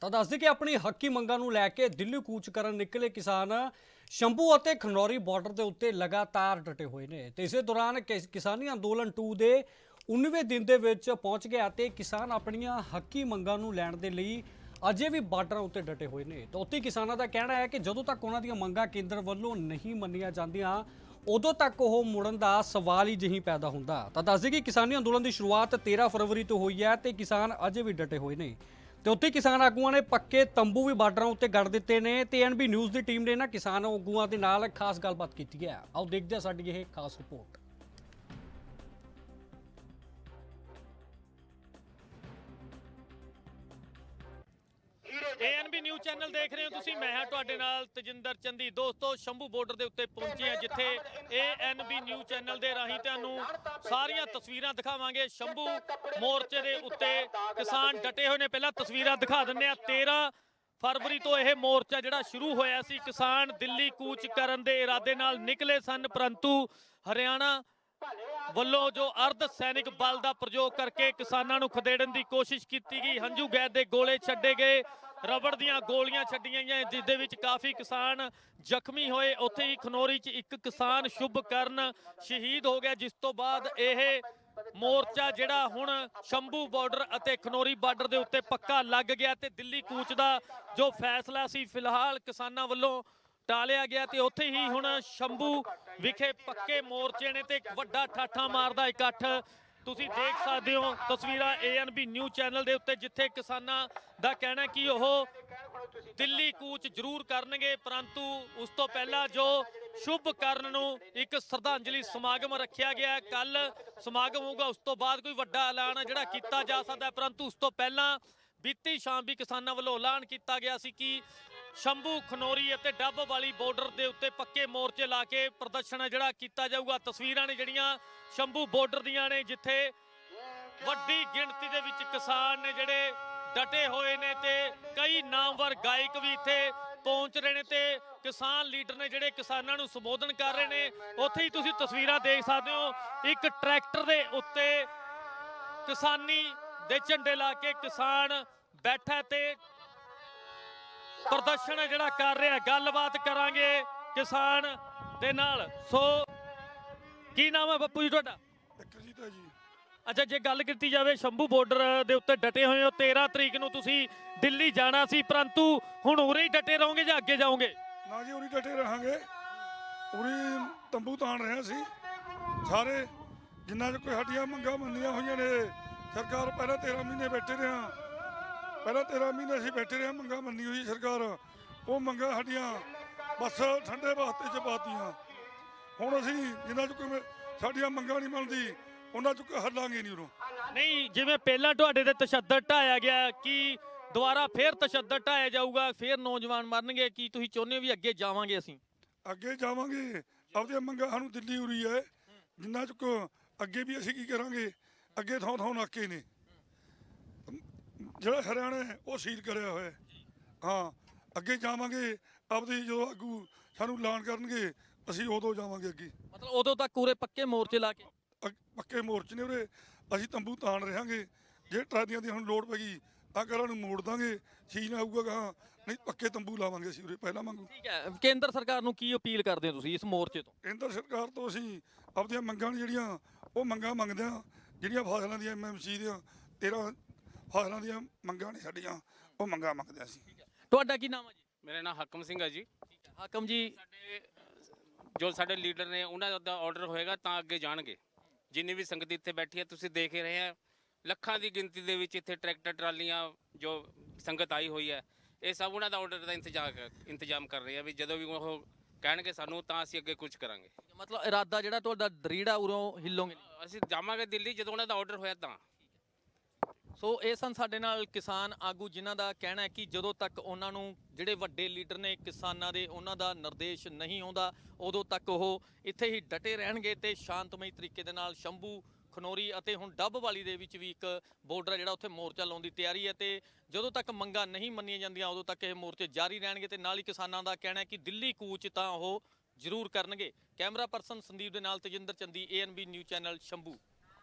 ਤਾਂ ਦੱਸਦੇ ਕਿ ਆਪਣੀ ਹੱਕੀ ਮੰਗਾਂ ਨੂੰ ਲੈ ਕੇ ਦਿੱਲੀ ਕੂਚ ਕਰਨ ਨਿਕਲੇ ਕਿਸਾਨ ਸ਼ੰਭੂ ਅਤੇ ਖਨੌਰੀ ਬਾਰਡਰ ਦੇ ਉੱਤੇ ਲਗਾਤਾਰ ਡਟੇ ਹੋਏ ਨੇ ਤੇ ਇਸੇ ਦੌਰਾਨ ਕਿਸ- ਕਿਸਾਨੀ ਅੰਦੋਲਨ 2 ਦੇ 19ਵੇਂ ਦਿਨ ਦੇ ਵਿੱਚ ਪਹੁੰਚ ਗਿਆ ਤੇ ਕਿਸਾਨ ਆਪਣੀਆਂ ਹੱਕੀ ਮੰਗਾਂ ਨੂੰ ਲੈਣ ਦੇ ਲਈ ਅਜੇ ਵੀ ਬਾਰਡਰਾਂ ਉੱਤੇ ਡਟੇ ਹੋਏ ਨੇ। ਤਾਂ ਉੱਥੇ ਕਿਸਾਨਾਂ ਦਾ ਕਹਿਣਾ ਹੈ ਕਿ ਜਦੋਂ ਤੱਕ ਉਹਨਾਂ ਦੀਆਂ ਮੰਗਾਂ ਕੇਂਦਰ ਵੱਲੋਂ ਨਹੀਂ ਮੰਨੀਆਂ ਜਾਂਦੀਆਂ, ਉਦੋਂ ਤੱਕ ਉਹ ਮੁੜਨ ਦਾ ਸਵਾਲ ਹੀ ਜਿਹੀ ਪੈਦਾ ਹੁੰਦਾ। ਤਾਂ ਦੱਸਦੇ ਕਿ ਕਿਸਾਨੀ ਅੰਦੋਲਨ ਦੀ ਸ਼ੁਰੂਆਤ 13 ਫਰਵਰੀ ਤੋਂ ਹੋਈ ਹੈ ਤੇ ਕਿਸਾਨ ਅਜੇ ਵੀ ਡਟੇ ਹੋਏ ਨੇ। ਤੇ ਉੱਥੇ ਕਿਸਾਨ ਆਗੂਆਂ ਨੇ ਪੱਕੇ ਤੰਬੂ ਵੀ ਬਾਰਡਰਾਂ ਉੱਤੇ ਗੱਡ ਦਿੱਤੇ ਨੇ ਤੇ ਐਨਬੀ ਨਿਊਜ਼ ਦੀ ਟੀਮ ਨੇ ਨਾ ਕਿਸਾਨ ਆਗੂਆਂ ਦੇ ਨਾਲ ਖਾਸ ਗੱਲਬਾਤ ਕੀਤੀ ਹੈ। ਆਓ ਦੇਖਦੇ ਹਾਂ ਸਾਡੀ ਇਹ ਖਾਸ ਰਿਪੋਰਟ। ਏਐਨਬੀ ਚੈਨਲ ਦੇਖ ਰਹੇ ਹੋ ਤੁਸੀਂ। ਮੈਂ ਹਾਂ ਤੁਹਾਡੇ ਨਾਲ ਤਜਿੰਦਰ ਚੰਦੀ। ਦੋਸਤੋ, ਸ਼ੰਭੂ ਬਾਰਡਰ ਦੇ ਉੱਤੇ ਪਹੁੰਚੇ ਆ ਜਿੱਥੇ ਏਐਨਬੀ ਨਿਊਜ਼ ਚੈਨਲ ਦੇ ਰਾਹੀਂ ਤੁਹਾਨੂੰ ਸਾਰੀਆਂ ਤਸਵੀਰਾਂ ਦਿਖਾਵਾਂਗੇ। ਸ਼ੰਭੂ ਮੋਰਚੇ ਦੇ ਉੱਤੇ ਕਿਸਾਨ ਡਟੇ ਹੋਏ ਨੇ। ਪਹਿਲਾਂ ਤਸਵੀਰਾਂ ਦਿਖਾ ਦਿੰਦੇ ਆ 13 ਫਰਵਰੀ ਤੋਂ ਇਹ ਮੋਰਚਾ ਜਿਹੜਾ ਸ਼ੁਰੂ ਹੋਇਆ ਸੀ, ਕਿਸਾਨ ਦਿੱਲੀ ਕੂਚ ਕਰਨ ਦੇ ਇਰਾਦੇ ਨਾਲ ਨਿਕਲੇ ਸਨ। ਪਰੰਤੂ ਹਰਿਆਣਾ ਵੱਲੋਂ ਜੋ ਅਰਧ ਸੈਨਿਕ ਬਲ ਦਾ ਪ੍ਰਯੋਗ ਕਰਕੇ ਕਿਸਾਨਾਂ ਨੂੰ ਖਦੇੜਨ ਦੀ ਕੋਸ਼ਿਸ਼ ਕੀਤੀ ਗਈ, ਹੰਝੂ ਗੈਸ ਦੇ ਗੋਲੇ ਛੱਡੇ ਗਏ। ਰਬੜ ਦੀਆਂ ਗੋਲੀਆਂ ਛੱਡੀਆਂ ਗਈਆਂ ਜਿਸ ਦੇ ਵਿੱਚ ਕਾਫੀ ਕਿਸਾਨ ਜ਼ਖਮੀ ਹੋਏ। ਉੱਥੇ ਹੀ ਖਨੋਰੀ 'ਚ ਇੱਕ ਕਿਸਾਨ ਸ਼ੁਭ ਕਰਨ ਸ਼ਹੀਦ ਹੋ ਗਿਆ, ਜਿਸ ਤੋਂ ਬਾਅਦ ਇਹ ਮੋਰਚਾ ਜਿਹੜਾ ਹੁਣ ਸ਼ੰਭੂ ਬਾਰਡਰ ਅਤੇ ਖਨੋਰੀ ਬਾਰਡਰ ਦੇ ਉੱਤੇ ਪੱਕਾ ਲੱਗ ਗਿਆ ਤੇ ਦਿੱਲੀ ਕੂਚ ਦਾ ਜੋ ਫੈਸਲਾ ਸੀ, ਫਿਲਹਾਲ ਕਿਸਾਨਾਂ ਵੱਲੋਂ ਟਾਲਿਆ ਗਿਆ ਤੇ ਉੱਥੇ ਹੀ ਹੁਣ ਸ਼ੰਭੂ ਵਿਖੇ ਪੱਕੇ ਮੋਰਚੇ ਨੇ ਤੇ ਇੱਕ ਵੱਡਾ ਠਾਠਾ ਮਾਰਦਾ ਇਕੱਠ। ਤੁਸੀਂ ਦੇਖ ਸਕਦੇ ਹੋ ਤਸਵੀਰਾਂ ਏਐਨਬੀ ਨਿਊਜ਼ ਚੈਨਲ ਦੇ ਉੱਤੇ, ਜਿੱਥੇ ਕਿਸਾਨਾਂ ਦਾ ਕਹਿਣਾ ਕਿ ਉਹ ਦਿੱਲੀ ਕੂਚ ਜ਼ਰੂਰ ਕਰਨਗੇ, ਪਰੰਤੂ ਉਸ ਤੋਂ ਪਹਿਲਾਂ ਜੋ ਸ਼ੁਭ ਕਰਨ ਨੂੰ ਇੱਕ ਸ਼ਰਧਾਂਜਲੀ ਸਮਾਗਮ ਰੱਖਿਆ ਗਿਆ ਕੱਲ ਸਮਾਗਮ ਹੋਊਗਾ, ਉਸ ਤੋਂ ਬਾਅਦ ਕੋਈ ਵੱਡਾ ਐਲਾਨ ਜਿਹੜਾ ਕੀਤਾ ਜਾ ਸਕਦਾ ਪਰੰਤੂ ਉਸ ਤੋਂ ਪਹਿਲਾਂ ਬੀਤੀ ਸ਼ਾਮ ਵੀ ਕਿਸਾਨਾਂ ਵੱਲੋਂ ਐਲਾਨ ਕੀਤਾ ਗਿਆ ਸੀ ਕਿ ਸ਼ੰਭੂ, ਖਨੋਰੀ ਅਤੇ ਡੱਬ ਵਾਲੀ ਬਾਰਡਰ ਦੇ ਉੱਤੇ ਪੱਕੇ ਮੋਰਚੇ ਲਾ ਕੇ ਪ੍ਰਦਰਸ਼ਨ ਹੈ ਜਿਹੜਾ ਕੀਤਾ ਜਾਊਗਾ। ਤਸਵੀਰਾਂ ਨੇ ਜਿਹੜੀਆਂ ਸ਼ੰਭੂ ਬਾਰਡਰ ਦੀਆਂ ਨੇ, ਜਿੱਥੇ ਵੱਡੀ ਗਿਣਤੀ ਦੇ ਵਿੱਚ ਕਿਸਾਨ ਨੇ ਜਿਹੜੇ ਡਟੇ ਹੋਏ ਨੇ ਤੇ ਕਈ ਨਾਮਵਰ ਗਾਇਕ ਵੀ ਇੱਥੇ ਪਹੁੰਚ ਰਹੇ ਨੇ ਤੇ ਕਿਸਾਨ ਲੀਡਰ ਨੇ ਜਿਹੜੇ ਕਿਸਾਨਾਂ ਨੂੰ ਸੰਬੋਧਨ ਕਰ ਰਹੇ ਨੇ, ਉੱਥੇ ਹੀ ਤੁਸੀਂ ਤਸਵੀਰਾਂ ਦੇਖ ਸਕਦੇ ਹੋ। ਇੱਕ ਟਰੈਕਟਰ ਦੇ ਉੱਤੇ ਕਿਸਾਨੀ ਦੇ ਝੰਡੇ ਲਾ ਕੇ ਕਿਸਾਨ ਬੈਠਾ ਤੇ ਪ੍ਰਦਰਸ਼ਨ ਹੈ ਜਿਹੜਾ ਕਰ ਰਿਹਾ ਗੱਲਬਾਤ ਕਰਾਂਗੇ ਕਿਸਾਨ ਦੇ ਨਾਲ। ਸੋ ਕੀ ਨਾਮ ਹੈ ਬੱਪੂ ਜੀ ਤੁਹਾਡਾ? ਵਿਕਰਜੀਤ ਹੈ ਜੀ। ਅੱਛਾ ਜੇ ਗੱਲ ਕੀਤੀ ਜਾਵੇ ਸ਼ੰਭੂ ਬਾਰਡਰ ਦੇ ਉੱਤੇ ਡਟੇ ਹੋਏ ਹੋ 13 ਤਰੀਕ ਨੂੰ ਤੁਸੀਂ ਦਿੱਲੀ ਜਾਣਾ ਸੀ ਪਰੰਤੂ ਹੁਣ ਉਰੇ ਹੀ ਡਟੇ ਰਹੋਗੇ ਜਾਂ ਅੱਗੇ ਜਾਓਗੇ? ਨਾ ਜੀ ਉਰੀ ਡਟੇ ਰਹਾਂਗੇ। ਉਰੀ ਤੰਬੂ ਤਾਣ ਰਹੇ ਸੀ ਸਾਰੇ ਜਿੰਨਾ ਚ ਕੋਈ ਸਾਡੀਆਂ ਮੰਗਾਂ ਮੰਨੀਆਂ ਹੋਈਆਂ ਨੇ ਸਰਕਾਰ ਪਹਿਲਾਂ 13 ਮਹੀਨੇ ਬੈਠੇ ਰਿਹਾ ਪਹਿਲਾਂ 13 ਮਹੀਨੇ ਅਸੀਂ ਬੈਠੇ ਰਹੇ ਮੰਗਾਂ ਮੰਨੀ ਹੋਈ ਸਰਕਾਰ। ਉਹ ਮੰਗਾਂ ਸਾਡੀਆਂ ਬਸ ਠੰਡੇ ਵਾਸਤੇ ਚ ਪਾਤੀਆਂ ਹੁਣ ਅਸੀਂ ਜਿੰਨਾ ਚ ਕੋਈ ਸਾਡੀਆਂ ਮੰਗਾਂ ਨਹੀਂ ਮੰਨਦੀ ਉਹਨਾਂ ਚ ਕੋਈ ਹੱਲਾਂਗੇ ਨਹੀਂ ਉਰੋਂ? ਨਹੀਂ ਜਿਵੇਂ ਪਹਿਲਾਂ ਤੁਹਾਡੇ ਤੇ ਤਸ਼ੱਦਦ ਢਾਇਆ ਗਿਆ ਕਿ ਦੁਬਾਰਾ ਫੇਰ ਤਸ਼ੱਦਦ ਢਾਇਆ ਜਾਊਗਾ ਫੇਰ ਨੌਜਵਾਨ ਮਰਨਗੇ ਕੀ ਤੁਸੀਂ ਚਾਹੁੰਦੇ ਹੋ ਵੀ ਅੱਗੇ ਜਾਵਾਂਗੇ ਅਸੀਂ? ਅੱਗੇ ਜਾਵਾਂਗੇ। ਆਪਦੀਆਂ ਮੰਗਾਂ ਸਾਨੂੰ ਦਿੱਲੀ ਉਰੀ ਹੈ। ਜਿੰਨਾ ਚੁੱਕ ਅੱਗੇ ਵੀ ਅਸੀਂ ਕੀ ਕਰਾਂਗੇ? ਅੱਗੇ ਥਾਂ ਥਾਂ ਨਾਕੇ ਨੇ। ਜਿਹੜਾ ਹਰਿਆਣਾ ਹੈ ਉਹ ਸੀਲ ਕਰਿਆ ਹੋਇਆ ਹੈ। ਹਾਂ ਅੱਗੇ ਜਾਵਾਂਗੇ ਆਪਦੀ ਜਦੋਂ ਆਗੂ ਸਾਨੂੰ ਐਲਾਨ ਕਰਨਗੇ ਅਸੀਂ ਉਦੋਂ ਜਾਵਾਂਗੇ ਅੱਗੇ। ਮਤਲਬ ਉਦੋਂ ਤੱਕ ਉਰੇ ਪੱਕੇ ਮੋਰਚੇ ਲਾ ਕੇ? ਅ- ਪੱਕੇ ਮੋਰਚੇ ਨੇ ਉਰੇ। ਅਸੀਂ ਤੰਬੂ ਤਾਣ ਰਹਾਂਗੇ। ਜੇ ਟਰਾਲੀਆਂ ਦੀ ਹੁਣ ਲੋੜ ਪੈਗੀ ਤਾਂ ਘਰਾਂ ਨੂੰ ਮੋੜ ਦਾਂਗੇ। ਸੀਨ ਆਊਗਾ ਗਾਹਾਂ ਨਹੀਂ ਪੱਕੇ ਤੰਬੂ ਲਾਵਾਂਗੇ ਅਸੀਂ ਉਰੇ ਪਹਿਲਾਂ ਵਾਂਗੂ। ਠੀਕ ਹੈ। ਕੇਂਦਰ ਸਰਕਾਰ ਨੂੰ ਕੀ ਅਪੀਲ ਕਰਦੇ ਹੋ ਤੁਸੀਂ ਇਸ ਮੋਰਚੇ ਤੋਂ? ਕੇਂਦਰ ਸਰਕਾਰ ਤੋਂ ਅਸੀਂ ਆਪਣੀਆਂ ਮੰਗਾਂ ਨੇ ਜਿਹੜੀਆਂ ਉਹ ਮੰਗਾਂ ਮੰਗਦੇ ਆ ਜਿਹੜੀਆਂ ਫਸਲਾਂ ਦੀਆਂ ਐਮਐਮਸੀ ਦੀਆਂ 13 ਫਸਲਾਂ ਦੀਆਂ ਮੰਗਾਂ ਨੇ ਸਾਡੀਆਂ ਉਹ ਮੰਗਾਂ ਮੰਗਦੇ ਅਸੀਂ। ਤੁਹਾਡਾ ਕੀ ਨਾਮ ਹੈ ਜੀ? ਮੇਰਾ ਨਾਮ ਹਕਮ ਸਿੰਘ ਹੈ ਜੀ। ਹਾਕਮ ਜੀ ਸਾਡੇ ਜੋ ਸਾਡੇ ਲੀਡਰ ਨੇ ਉਹਨਾਂ ਦਾ ਆਰਡਰ ਹੋਏਗਾ ਤਾਂ ਅੱਗੇ ਜਾਣਗੇ। ਜਿੰਨੀ ਵੀ ਸੰਗਤ ਇੱਥੇ ਬੈਠੀ ਹੈ ਤੁਸੀਂ ਦੇਖ ਹੀ ਰਹੇ ਆ। ਲੱਖਾਂ ਦੀ ਗਿਣਤੀ ਦੇ ਵਿੱਚ ਇੱਥੇ ਟਰੈਕਟਰ ਟਰਾਲੀਆਂ ਜੋ ਸੰਗਤ ਆਈ ਹੋਈ ਹੈ ਇਹ ਸਭ ਉਹਨਾਂ ਦਾ ਆਰਡਰ ਦਾ ਇੰਤਜ਼ਾਰ ਕਰ- ਇੰਤਜ਼ਾਮ ਕਰ ਰਹੇ ਆ ਵੀ ਜਦੋਂ ਵੀ ਉਹ ਕਹਿਣਗੇ ਸਾਨੂੰ ਤਾਂ ਅਸੀਂ ਅੱਗੇ ਕੁਝ ਕਰਾਂਗੇ। ਮਤਲਬ ਇਰਾਦਾ ਜਿਹੜਾ ਤੁਹਾਡਾ ਦਰੀੜਾ ਉਰੋਂ ਹਿੱਲੋਗੇ ਨਹੀਂ। ਅਸੀਂ ਜਾਵਾਂਗੇ ਦਿੱਲੀ ਜਦੋਂ ਉਹਨਾਂ ਦਾ ਆਰਡਰ ਹੋਇਆ ਤਾਂ। ਸੋ ਇਹ ਸਨ ਸਾਡੇ ਨਾਲ ਕਿਸਾਨ ਆਗੂ, ਜਿਨ੍ਹਾਂ ਦਾ ਕਹਿਣਾ ਹੈ ਕਿ ਜਦੋਂ ਤੱਕ ਉਹਨਾਂ ਨੂੰ ਜਿਹੜੇ ਵੱਡੇ ਲੀਡਰ ਨੇ ਕਿਸਾਨਾਂ ਦੇ, ਉਹਨਾਂ ਦਾ ਨਿਰਦੇਸ਼ ਨਹੀਂ ਆਉਂਦਾ, ਉਦੋਂ ਤੱਕ ਉਹ ਇੱਥੇ ਹੀ ਡਟੇ ਰਹਿਣਗੇ ਤੇ ਸ਼ਾਂਤਮਈ ਤਰੀਕੇ ਦੇ ਨਾਲ ਸ਼ੰਭੂ, ਖਨੋਰੀ ਅਤੇ ਹੁਣ ਡੱਬ ਵਾਲੀ ਦੇ ਵਿੱਚ ਵੀ ਇੱਕ ਬਾਰਡਰ ਹੈ ਜਿਹੜਾ ਉੱਥੇ ਮੋਰਚਾ ਲਾਉਣ ਦੀ ਤਿਆਰੀ ਹੈ ਤੇ ਜਦੋਂ ਤੱਕ ਮੰਗਾਂ ਨਹੀਂ ਮੰਨੀਆਂ ਜਾਂਦੀਆਂ, ਉਦੋਂ ਤੱਕ ਇਹ ਮੋਰਚੇ ਜਾਰੀ ਰਹਿਣਗੇ ਤੇ ਨਾਲ ਹੀ ਕਿਸਾਨਾਂ ਦਾ ਕਹਿਣਾ ਹੈ ਕਿ ਦਿੱਲੀ ਕੂਚ ਤਾਂ ਉਹ ਜ਼ਰੂਰ ਕਰਨਗੇ। ਕੈਮਰਾ ਪਰਸਨ ਸੰਦੀਪ ਦੇ ਨਾਲ Tejinder Chandi ANB news channel Shambhu.